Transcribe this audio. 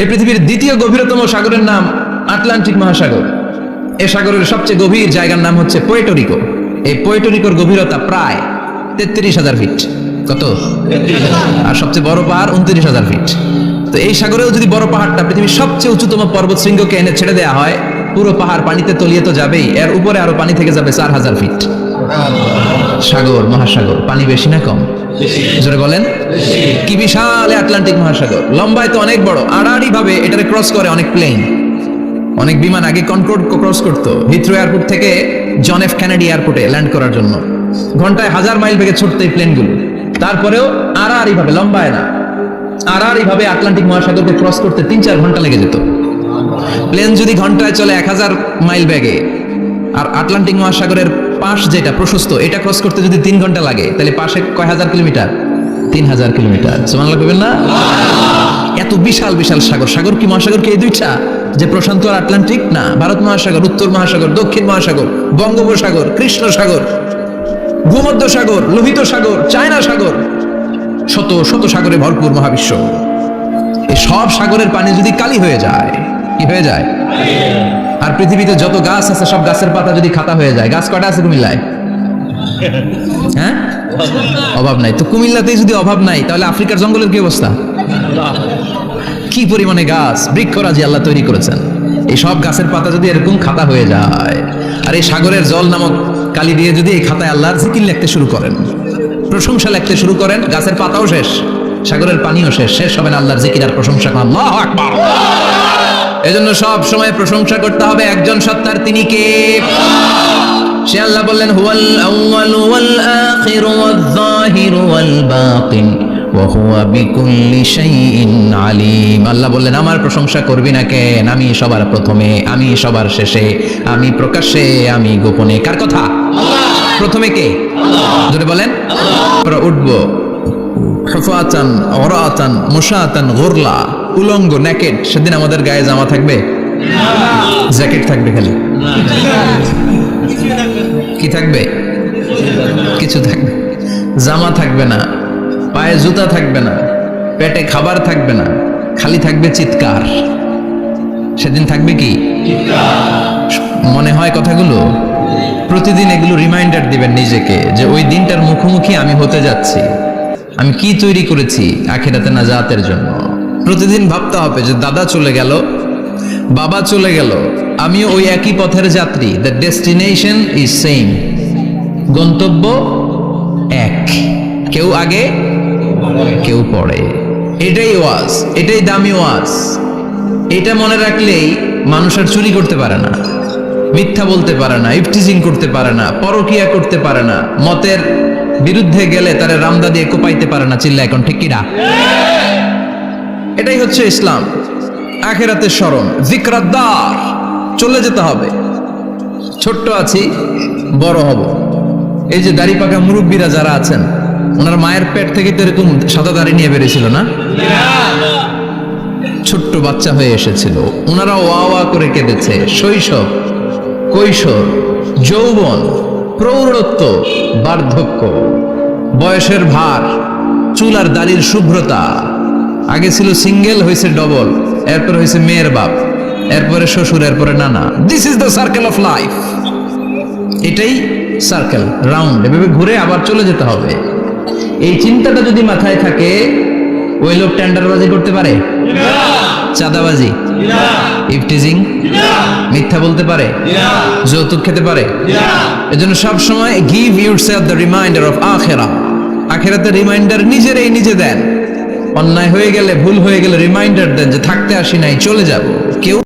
এই পৃথিবীর দ্বিতীয় গভীরতম সাগরের নাম আটলান্টিক মহাসাগর। এ সাগরের সবচেয়ে গভীর জায়গার নাম হচ্ছে পোয়েটোরিকো এই পোয়েটোরিকোর গভীরতা প্রায় তেত্রিশ হাজার ফিট। কত? আর সবচেয়ে বড় পাহাড় উনত্রিশ হাজার ফিট। তো এই সাগরেও যদি বড় পাহাড়টা পৃথিবীর সবচেয়ে উঁচুতম পর্বত শৃঙ্গকে এনে ছেড়ে দেওয়া হয়, পুরো পাহাড় পানিতে তলিয়ে তো যাবেই, এর উপরে আরও পানি থেকে যাবে চার হাজার ফিট। সাগর, মহাসাগর। পানি বেশি না কম? জোরে বলেন। কি বিশাল আটলান্টিক মহাসাগর। লম্বায় তো অনেক বড়। আড়াআড়ি ভাবে এটারে ক্রস করে অনেক প্লেন। অনেক বিমান আগে কনকর্ড ক্রস করতো। হিথ্রো এয়ারপোর্ট থেকে জন এফ কেনেডি এয়ারপোর্টে ল্যান্ড করার জন্য। ঘন্টায় হাজার মাইল বেগে ছুটতে প্লেনগুলো। তারপরেও আড়াআড়ি ভাবে লম্বায় না। আড়াআড়ি ভাবে আটলান্টিক মহাসাগরকে ক্রস করতে তিন চার ঘণ্টা লেগে যেত। প্লেন যদি ঘন্টায় চলে এক হাজার মাইল ব্যাগে আর আটলান্টিক মহাসাগরের পাশ যেটা প্রশস্ত, এটা ক্রস করতে যদি তিন ঘণ্টা লাগে, তাহলে পাশে কয় হাজার কিলোমিটার? তিন হাজার কিলোমিটার। সমান লাগবেন না? এত বিশাল বিশাল সাগর। সাগর কি মহাসাগর কি এই দুইটা? যে প্রশান্ত আর আটলান্টিক? না, ভারত মহাসাগর, উত্তর মহাসাগর, দক্ষিণ মহাসাগর, বঙ্গোপসাগর কৃষ্ণ সাগর ভূমধ্য সাগর লোহিত সাগর, চায়না সাগর, শত শত সাগরে ভরপুর মহাবিশ্ব। এই সব সাগরের পানি যদি কালি হয়ে যায়, কি হয়ে যায়? আর পৃথিবীতে যত গাছ আছে, সব গাছের পাতা যদি খাতা হয়ে যায়, গাছ কটা আছে কুমিল্লায়? হ্যাঁ? অভাব নাই। তো কুমিল্লাতেই যদি অভাব নাই, তাহলে আফ্রিকার জঙ্গলের কি অবস্থা? কি পরিমাণে গাছ? বৃক্ষরাজি আল্লাহ তৈরি করেছেন। এই সব গাছের পাতা যদি এরকম খাতা হয়ে যায়, আর এই সাগরের জল নামক কালি দিয়ে যদি এই খাতায় আল্লাহর জিকির লিখতে শুরু করেন, প্রশংসা লিখতে শুরু করেন, গাছের পাতাও শেষ, সাগরের পানিও শেষ শেষ হবে না আল্লাহর জিকির আর প্রশংসা আল্লাহ আকবার! এজন্য সব সময় প্রশংসা করতে হবে একজন সত্তার তিনি কে? সে আল্লাহ বললেন, হুয়াল আউয়াল ওয়াল আখির ওয়াল যাহির ওয়াল বাতিন আলিম। আল্লাহ বললেন, আমার প্রশংসা করবি না কেন? আমি সবার প্রথমে, আমি সবার শেষে, আমি প্রকাশ্যে, আমি গোপনে। কার কথা? প্রথমে কে? জোরে বলেন। উঠবো। হুফাতান অরাতান মুশাতান, গোরলা, উলঙ্গ নেকেড সেদিন আমাদের গায়ে জামা থাকবে? জ্যাকেট থাকবে খালি। কি থাকবে? কিছু থাকবে। জামা থাকবে না, পায়ে জুতা থাকবে না, পেটে খাবার থাকবে না, খালি থাকবে চিৎকার। সেদিন থাকবে কি? মনে হয় কথাগুলো? প্রতিদিন এগুলো রিমাইন্ডার দিবেন নিজেকে যে ওই দিনটার মুখোমুখি আমি হতে যাচ্ছি। আমি কি তৈরি করেছি আখেরাতে না জাতের জন্য? প্রতিদিন ভাবতে হবে যে দাদা চলে গেল, বাবা চলে গেল, আমিও ওই একই পথের যাত্রী। দ্য ডেস্টিনেশন ইজ সেম গন্তব্য এক। কেউ আগে, কেউ পড়ে এটাই ওয়াজ, এটাই দামি ওয়াজ। এটা মনে রাখলেই মানুষ আর চুরি করতে পারে না, মিথ্যা বলতে পারে না ইফটিজিং করতে পারে না, পরকিয়া করতে পারে না, মতের বিরুদ্ধে গেলে তারে রামদা দিয়ে কোপাইতে পারে না চিল্লা এখন, ঠিক কিনা? এটাই হচ্ছে ইসলাম। আখেরাতের স্মরণ জিক্রাদ্দার চলে যেতে হবে। ছোট্ট আছি, বড় হব। এই যে দাড়ি পাকা মুরব্বীরা যারা আছেন, ওনার মায়ের পেট থেকে তো এরকম সাদা দাড়ি নিয়ে বেরিয়েছিল না? ছোট্ট বাচ্চা হয়ে এসেছিল। ওনারা ওয়া ওয়া করে কেঁদেছে। শৈশব, কৈশোর, যৌবন, প্রৌঢ়ত্ব বার্ধক্য। বয়সের ভার চুল আর দাড়ির শুভ্রতা। আগে ছিল সিঙ্গেল হয়েছে ডবল এরপর হয়েছে মেয়ের বাপ এরপরে শ্বশুর এরপরে নানা। This is the circle of life এটাই সার্কেল রাউন্ড এভাবে ঘুরে আবার চলে যেতে হবে। এই চিন্তাটা যদি মাথায় থাকে ওই লোক টেন্ডারবাজি করতে পারে? চাঁদাবাজি। ইফটিজিং মিথ্যা বলতে পারে? যৌতুক খেতে পারে? এজন্য সব সময় give yourself the reminder of আখেরা। আখেরাতে রিমাইন্ডার নিজেরাই নিজে দেন। অন্যায় হয়ে গেলে, ভুল হয়ে গেলে রিমাইন্ডার দেন যে থাকতে আসি নাই, চলে যাব।